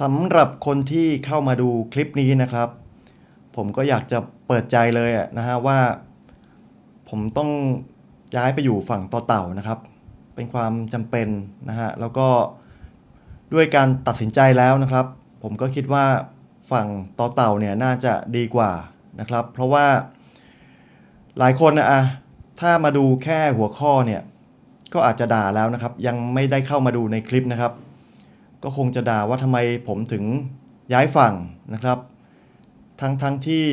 สำหรับคนที่เข้ามาดูคลิปนี้นะครับ ผมก็อยากจะเปิดใจเลยนะฮะว่า ผมต้องย้ายไปอยู่ฝั่งต่อเต่านะครับ เป็นความจำเป็นนะฮะแล้วก็ด้วยการตัดสินใจแล้วนะครับ ผมก็คิดว่าฝั่งต่อเต่าเนี่ยน่าจะดีกว่านะครับ เพราะว่าหลายคนนะอะถ้ามาดูแค่หัวข้อเนี่ยก็อาจจะด่าแล้วนะครับ ยังไม่ได้เข้ามาดูในคลิปนะครับ ก็คงจะด่าว่าทำไมผมถึงย้ายฝั่งนะครับ ทั้งทั้งที่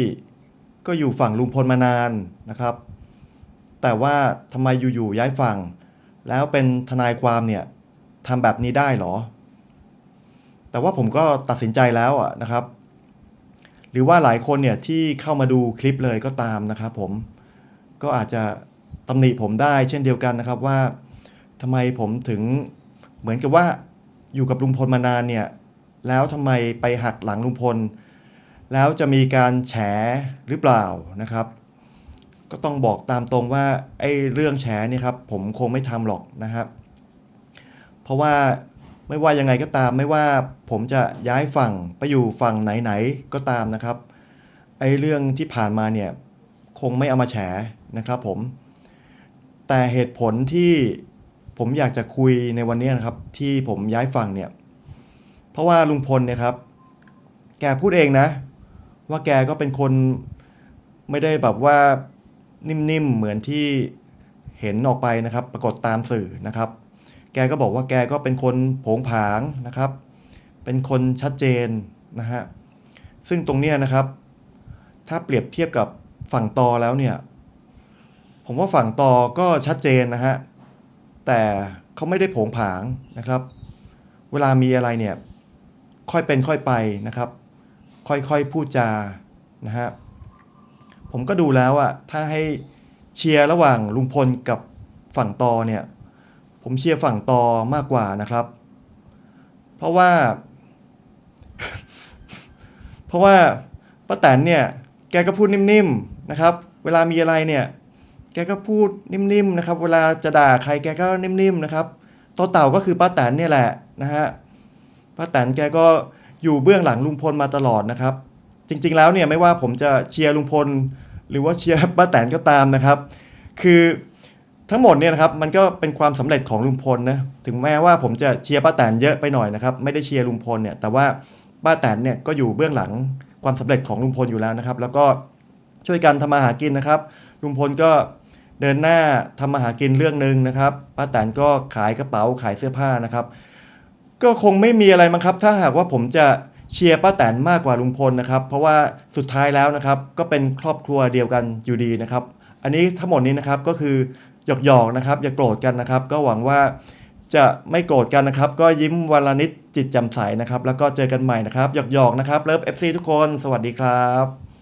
ก็อยู่ฝั่งลุงพลมานานนะครับ แต่ว่าทำไมอยู่ๆย้ายฝั่ง แล้วเป็นทนายความเนี่ยทำแบบนี้ได้หรอ แต่ว่าผมก็ตัดสินใจแล้วอะนะครับ หรือว่าหลายคนเนี่ยที่เข้ามาดูคลิปเลยก็ตามนะครับผมก็อาจจะตำหนิผมได้เช่นเดียวกันนะครับว่าทำไมผมถึงเหมือนกับว่า อยู่กับลุงพลมานานเนี่ยแล้วทำไมไปหักหลังลุงพล แล้วจะมีการแฉหรือเปล่านะครับ ก็ต้องบอกตามตรงว่าไอ้เรื่องแฉเนี่ยครับผมคงไม่ทำหรอกนะครับ เพราะว่าไม่ว่ายังไงก็ตามไม่ว่าผมจะย้ายฝั่งไปอยู่ฝั่งไหนๆก็ตามนะครับไอ้เรื่องที่ผ่านมาเนี่ยคงไม่เอามาแฉนะครับผมแต่เหตุผลที่ ผมอยากจะคุยในวันนี้นะครับ ที่ผมย้ายฝั่งเนี่ย เพราะว่าลุงพลเนี่ยครับ แกพูดเองนะ ว่าแกก็เป็นคนไม่ได้แบบว่านิ่มๆเหมือนที่เห็นออกไปนะครับ ปรากฏตามสื่อนะครับ แกก็บอกว่าแกก็เป็นคนผงผางนะครับ เป็นคนชัดเจนนะฮะซึ่งตรงเนี้ยนะครับ ถ้าเปรียบเทียบกับฝั่งตอแล้วเนี่ย ผมว่าฝั่งตอก็ชัดเจนนะฮะ แต่เขาไม่ได้ผงผางนะครับ เวลามีอะไรเนี่ยค่อยเป็นค่อยไปนะครับ ค่อยๆพูดจานะฮะผมก็ดูแล้วอะถ้าให้เชียร์ระหว่างลุงพลกับฝั่งตอเนี่ย ผมเชียร์ฝั่งตอมากกว่านะครับ เพราะว่า เพราะว่าป้าแตนเนี่ย แกก็พูดนิ่มๆนะครับ เวลามีอะไรเนี่ย แกก็พูดนิ่มๆนะครับ เวลาจะด่าใครแกก็นิ่มๆนะครับต่อเต่าก็คือป้าแตนเนี่ยแหละนะฮะป้าแตนแกก็อยู่เบื้องหลังลุงพลมาตลอดนะครับ จริงๆแล้วเนี่ยไม่ว่าผมจะเชียร์ลุงพล หรือว่าเชียร์ป้าแตนก็ตามนะครับ คือทั้งหมดเนี่ยนะครับมันก็เป็นความสำเร็จของลุงพลนะถึงแม้ว่าผมจะเชียร์ป้าแตนเยอะไปหน่อยนะครับไม่ได้เชียร์ลุงพลเนี่ยแต่ว่าป้าแตนเนี่ยก็อยู่เบื้องหลังความสำเร็จของลุงพลอยู่แล้วนะครับ แล้วก็ช่วยกันทำมาหากินนะครับลุงพลก็ เดินหน้าทำมาหากินเรื่องหนึ่งนะครับป้าแตนก็ขายกระเป๋าขายเสื้อผ้านะครับ ก็คงไม่มีอะไรมั้งครับ ถ้าหากว่าผมจะเชียร์ป้าแตนมากกว่าลุงพลนะครับ เพราะว่าสุดท้ายแล้วนะครับ ก็เป็นครอบครัวเดียวกันอยู่ดีนะครับ อันนี้ทั้งหมดนี้นะครับก็คือหยอกๆนะครับ อย่าโกรธกันนะครับ ก็หวังว่าจะไม่โกรธกันนะครับ ก็ยิ้มวันละนิดจิตแจำใสนะครับ แล้วก็เจอกันใหม่นะครับหยอกๆนะครับเลิฟ FC ทุกคน สวัสดีครับ